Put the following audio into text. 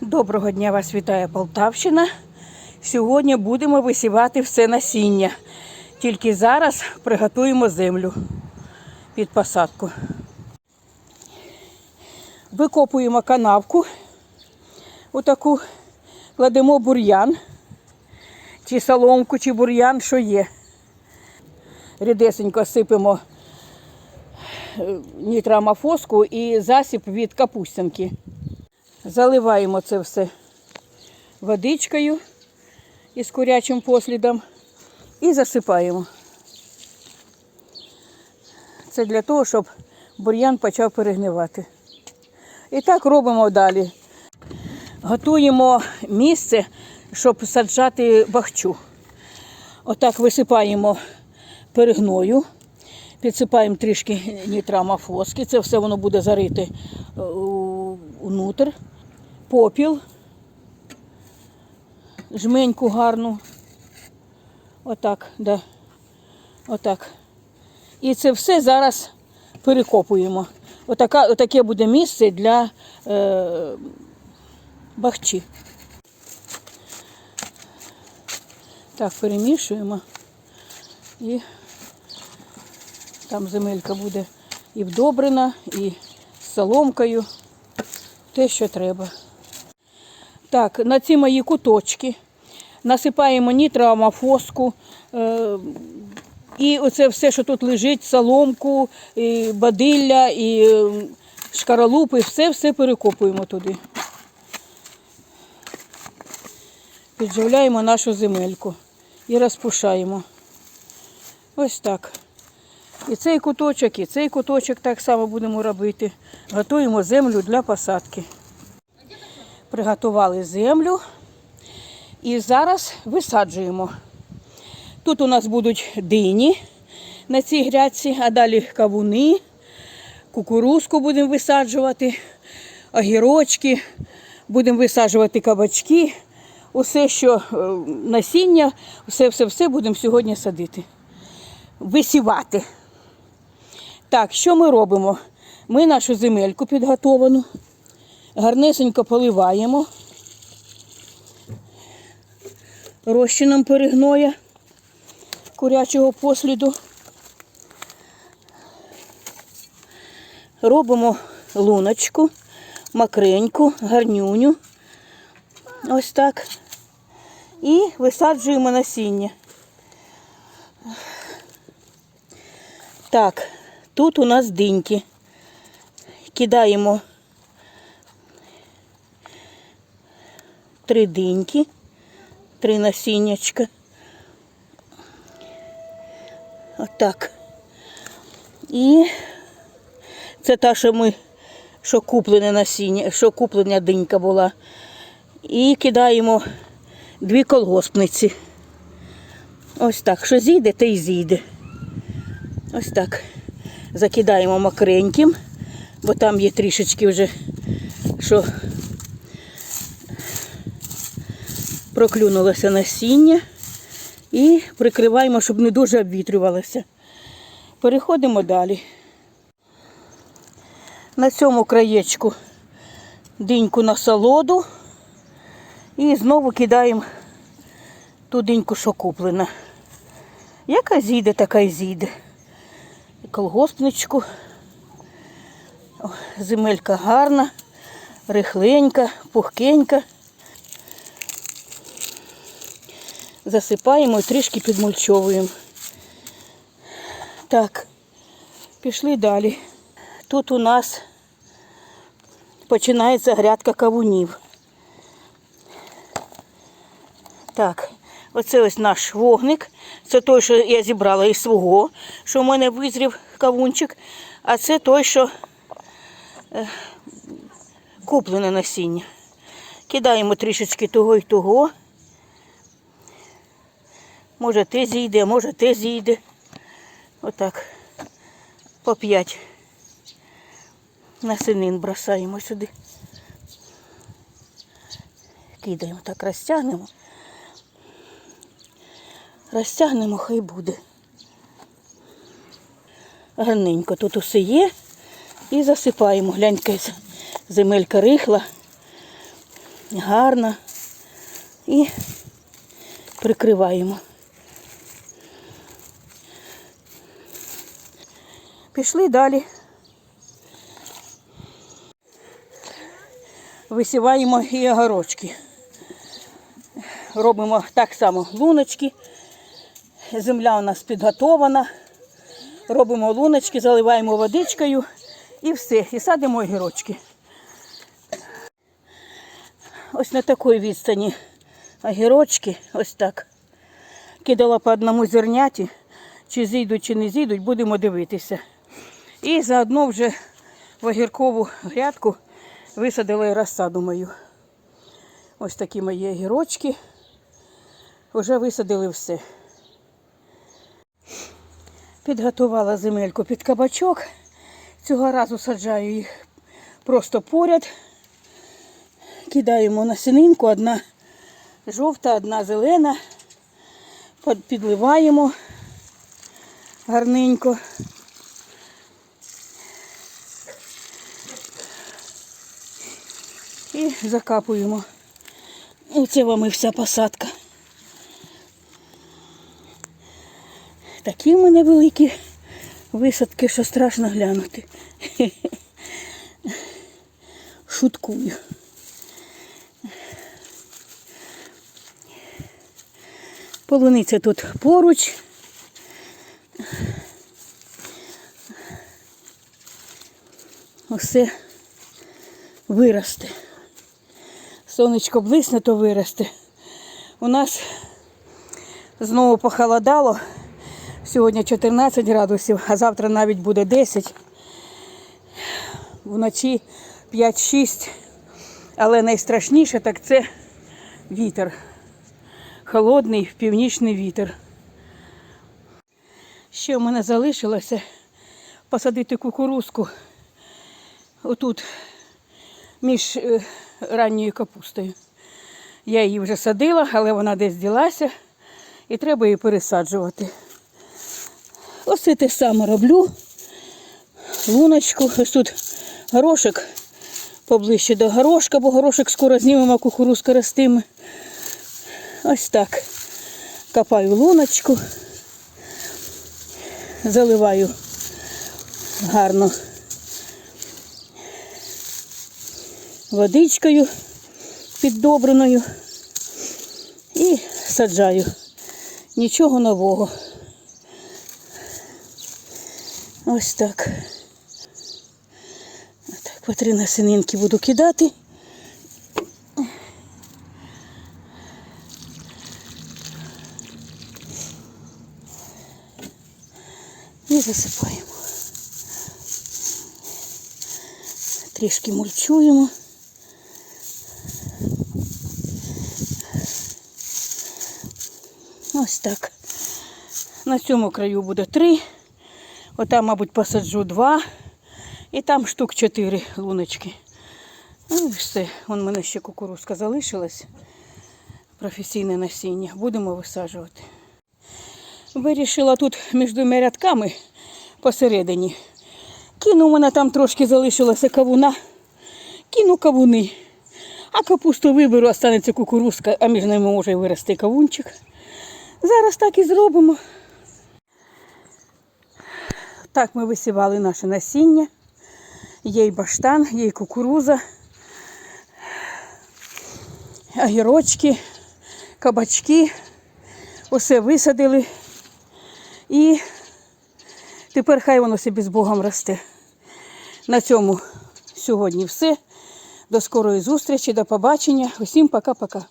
Доброго дня вас вітає Полтавщина. Сьогодні будемо висівати все насіння. Тільки зараз приготуємо землю під посадку. Викопуємо канавку, отаку, кладемо бур'ян, чи соломку, чи бур'ян, що є. Рідесенько сипемо е, нітрамофоску і засіб від капустянки. Заливаємо це все водичкою із курячим послідом і засипаємо. Це для того, щоб бур'ян почав перегнивати. І так робимо далі. Готуємо місце, щоб саджати бахчу. Отак висипаємо перегною, підсипаємо трішки нітрамофоски. Це все воно буде зарите е, у- унутр. Попіл, жменьку гарну. Отак, да. Отак. І це все зараз перекопуємо. Отака, отаке буде місце для е, бахчі. Так, перемішуємо. І там земелька буде і вдобрена, і з соломкою. Те, що треба. Так, на ці мої куточки насипаємо нітроамофоску. Е, і оце все, що тут лежить, соломку, і бадилля, і е, шкаралупи, все все перекопуємо туди. Підживляємо нашу земельку і розпушаємо. Ось так. І цей куточок, і цей куточок так само будемо робити. Готуємо землю для посадки. Приготували землю і зараз висаджуємо. Тут у нас будуть дині на цій грядці, а далі кавуни, кукурузку будемо висаджувати, огірочки, будемо висаджувати кабачки. Усе, що е, насіння, все-все-все будемо сьогодні садити. Висівати. Так, що ми робимо? Ми нашу земельку підготовану, гарнесенько поливаємо розчином перегноя курячого посліду. Робимо луночку, макреньку, гарнюню. Ось так. І висаджуємо насіння. Так, тут у нас диньки. Кидаємо три диньки, три насіннячка. Отак. І це та, що ми, що куплене насіння, що куплена динька була. І кидаємо дві колгоспниці. Ось так. Що зійде, те й зійде. Ось так. Закидаємо макреньким, бо там є трішечки вже, що проклюнулося насіння. І прикриваємо, щоб не дуже обвітрювалося. Переходимо далі. На цьому краєчку диньку на солоду. І знову кидаємо ту диньку, що куплена. Яка зійде, така й зійде. Колгоспничку. Земелька гарна, рихленька, пухкенька. Засипаємо і трішки підмульчовуємо. Так, пішли далі. Тут у нас починається грядка кавунів. Так, оце ось наш вогник. Це той, що я зібрала із свого, що в мене визрів кавунчик. А це той, що е, куплене насіння. Кидаємо трішечки того і того. Може те зійде, може те зійде. Отак. По п'ять. Насинин бросаємо сюди. Кидаємо так, розтягнемо. Розтягнемо, хай буде. Гарненько тут усе є. І засипаємо. Гляньте, земелька рихла. гарна. І прикриваємо. Пішли далі. Висіваємо і огорочки. Робимо так само луночки. Земля у нас підготована. Робимо луночки, заливаємо водичкою і все. І садимо огірочки. Ось на такій відстані огірочки, ось так. Кидала по одному зерняті, чи зійдуть, чи не зійдуть, будемо дивитися. І заодно вже в огіркову грядку висадила і розсаду мою. Ось такі мої огірочки. Вже висадили все. Підготувала земельку під кабачок. Цього разу саджаю їх просто поряд. Кидаємо насінинку, одна жовта, одна зелена. Підливаємо гарненько. Закапуємо. Оце вам і вся посадка. Такі в мене великі висадки, що страшно глянути. Шуткую. Полуниця тут поруч. Усе виросте. Сонечко блисне, то виросте. У нас знову похолодало. Сьогодні 14 градусів, а завтра навіть буде 10. Вночі 5-6. Але найстрашніше так це вітер. Холодний північний вітер. Ще в мене залишилося посадити кукурузку отут між е, ранньою капустою. Я її вже садила, але вона десь ділася і треба її пересаджувати. Ось це те саме роблю. Луночку. Ось тут горошок поближче до горошка, бо горошок скоро знімемо, кукурузка ростиме. Ось так. Копаю луночку, заливаю гарно водичкою піддобреною і саджаю. Нічого нового. Ось так. Так, по три насінинки буду кидати. І засипаємо. Трішки мульчуємо. Ось так. На цьому краю буде три. Отам, мабуть, посаджу два. І там штук чотири луночки. Ну все. Вон мене ще кукурузка залишилась. Професійне насіння. Будемо висаджувати. Вирішила тут між двома рядками посередині. Кину, у мене там трошки залишилося кавуна. Кину кавуни. А капусту виберу, останеться кукурузка, а між ними може вирости кавунчик. Зараз так і зробимо. Так ми висівали наше насіння. Є баштан, є кукуруза, огірочки, кабачки. Усе висадили. І тепер хай воно собі з Богом росте. На цьому сьогодні все. До скорої зустрічі, до побачення. Усім пока-пока.